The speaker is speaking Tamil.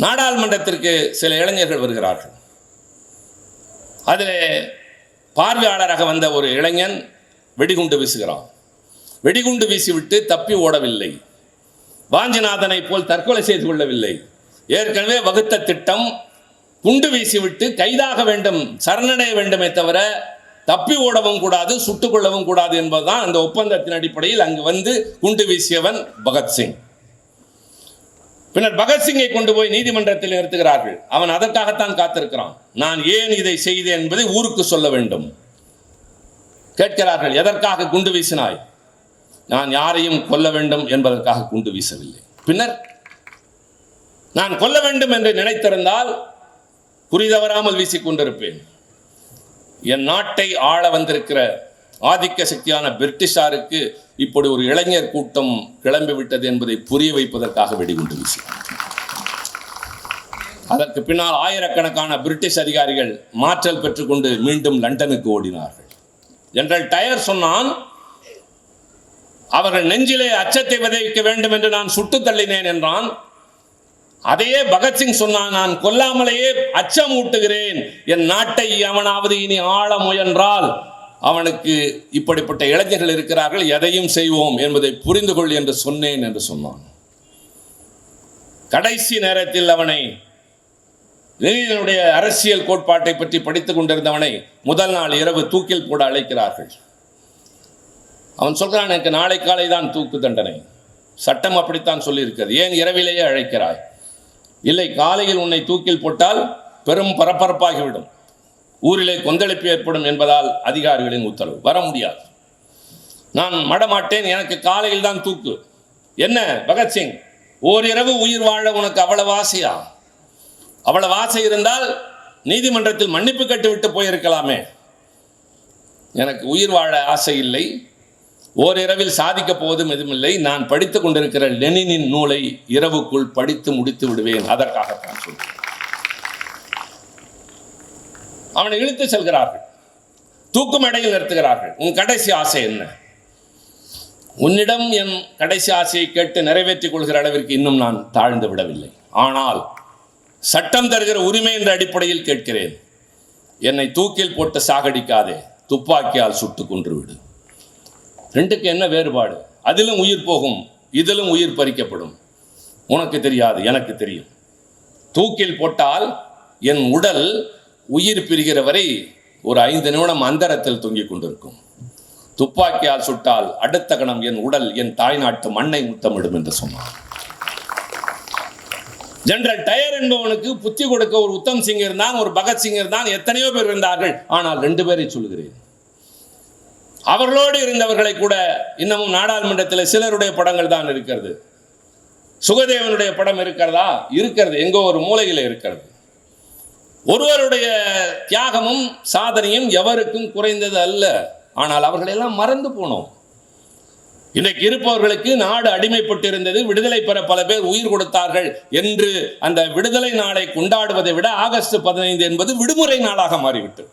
நாடாளுமன்றத்திற்கு சில இளைஞர்கள் வருகிறார்கள். அதில் பார்வையாளராக வந்த ஒரு இளைஞன் வெடிகுண்டு வீசுகிறான். வெடிகுண்டு வீசிவிட்டு தப்பி ஓடவில்லை. வாஞ்சிநாதனை போல் தற்கொலை செய்து கொள்ளவில்லை. ஏற்கனவே வகுத்த திட்டம் குண்டு வீசிவிட்டு கைதாக வேண்டும் சரணடைய வேண்டுமே தவிர தப்பி ஓடவும் கூடாது சுட்டுக்கொள்ளவும் கூடாது என்பதுதான் அந்த ஒப்பந்தத்தின் அடிப்படையில் அங்கு வந்து குண்டு வீசியவன் பகத்சிங். பின்னர் பகத்சிங்கை கொண்டு போய் நீதிமன்றத்தில் நிறுத்துகிறார்கள். அவன் அதற்காகத்தான் காத்திருக்கிறான். நான் ஏன் இதை செய்தேன் என்பதை ஊருக்கு சொல்ல வேண்டும். கேட்கிறார்கள் எதற்காக குண்டு வீசினாய்? நான் யாரையும் கொல்ல வேண்டும் என்பதற்காக குண்டு வீசவில்லை. பின்னர் நான் கொல்ல வேண்டும் என்று நினைத்திருந்தால் குறிதவராமல் வீசிக் கொண்டிருப்பேன். என் நாட்டை ஆள வந்திருக்கிற ஆதிக்க சக்தியான பிரிட்டிஷாருக்கு இப்படி ஒரு இளைஞர் கூட்டம் கிளம்பிவிட்டது என்பதை புரிய வைப்பதற்காக வெடிகுண்டு வீசினார். அதற்கு பின்னால் ஆயிரக்கணக்கான பிரிட்டிஷ் அதிகாரிகள் மாற்றல் பெற்றுக்கொண்டு மீண்டும் லண்டனுக்கு ஓடினார்கள். ஜெனரல் டயர் சொன்னான் அவர்கள் நெஞ்சிலே அச்சத்தை விதைக்க வேண்டும் என்று நான் சுட்டு தள்ளினேன் என்றான். அதையே பகத்சிங் சொன்னான் நான் கொல்லாமலேயே அச்சம் ஊட்டுகிறேன் என் நாட்டை அவனாவது இனி ஆள முயன்றால் அவனுக்கு இப்படிப்பட்ட இளைஞர்கள் இருக்கிறார்கள் எதையும் செய்வோம் என்பதை புரிந்து கொள் என்று சொன்னேன் என்று சொன்னான். கடைசி நேரத்தில் அவனை லெனினுடைய அரசியல் கோட்பாட்டை பற்றி படித்துக் கொண்டிருந்தவனை முதல் நாள் இரவு தூக்கில் போட அழைக்கிறார்கள். அவன் சொல்கிறான் எனக்கு நாளை காலை தான் தூக்கு தண்டனை. சட்டம் அப்படித்தான் சொல்லியிருக்கிறது. ஏன் இரவிலேயே அழைக்கிறாய்? இல்லை காலையில் உன்னை தூக்கில் போட்டால் பெரும் பரபரப்பாகிவிடும். ஊரிலே கொந்தளிப்பு ஏற்படும் என்பதால் அதிகாரிகளின் உத்தரவு. வர முடியாது. நான் மடமாட்டேன். எனக்கு காலையில் தான் தூக்கு. என்ன பகத்சிங் ஓரிரவு உயிர் வாழ உனக்கு அவ்வளவு ஆசையா? அவ்வளவு ஆசை இருந்தால் நீதிமன்றத்தில் மன்னிப்பு கட்டுவிட்டு போயிருக்கலாமே. எனக்கு உயிர் வாழ ஆசை இல்லை. ஓரிரவில் சாதிக்கப் போவதும் எதுவுமில்லை நான் படித்துக் கொண்டிருக்கிற லெனினின் நூலை இரவுக்குள் படித்து முடித்து விடுவேன். அதற்காகத்தான் சொல்கிறேன். அவனை இழுத்து செல்கிறார்கள். தூக்கு மேடையில் நிறுத்துகிறார்கள். உன் கடைசி ஆசை என்ன? உன்னிடம் என் கடைசி ஆசையை கேட்டு நிறைவேற்றிக் கொள்கிற அளவிற்கு இன்னும் நான் தாழ்ந்து விடவில்லை. ஆனால் சட்டம் தருகிற உரிமை என்ற அடிப்படையில் கேட்கிறேன். என்னை தூக்கில் போட்டு சாகடிக்காதே. துப்பாக்கியால் சுட்டு கொன்று விடு. ரெண்டுக்கு என்ன வேறுபாடு? அதிலும் உயிர் போகும் இதிலும் உயிர் பறிக்கப்படும். உனக்கு தெரியாது எனக்கு தெரியும். தூக்கில் போட்டால் என் உடல் உயிர் பிரிகிற வரை ஒரு ஐந்து நிமிடம் அந்தரத்தில் தொங்கிக் கொண்டிருக்கும். துப்பாக்கியால் சுட்டால் அடுத்த கணம் என் உடல் என் தாய்நாட்டு மண்ணை முத்தமிடும் என்று சொன்னார் ஜெனரல் டயர் என்பவனுக்கு புத்தி கொடுக்க ஒரு உத்தம் சிங் இருந்தான் ஒரு பகத்சிங் இருந்தான் எத்தனையோ பேர் இருந்தார்கள். ஆனால் ரெண்டு பேரை சொல்கிறேன் அவர்களோடு இருந்தவர்களை கூட இன்னமும் நாடாளுமன்றத்தில் சிலருடைய படங்கள் தான் இருக்கிறது. சுகதேவனுடைய படம் இருக்கிறதா? இருக்கிறது. எங்கோ ஒரு மூலையில் இருக்கிறது. ஒருவருடைய தியாகமும் சாதனையும் எவருக்கும் குறைந்தது அல்ல. ஆனால் அவர்களெல்லாம் மறந்து போனோம். இன்றைக்கு இருப்பவர்களுக்கு நாடு அடிமைப்பட்டிருந்தது விடுதலை பெற பல பேர் உயிர் கொடுத்தார்கள் என்று அந்த விடுதலை நாளை கொண்டாடுவதை விட ஆகஸ்ட் பதினைந்து என்பது விடுமுறை நாளாக மாறிவிட்டது.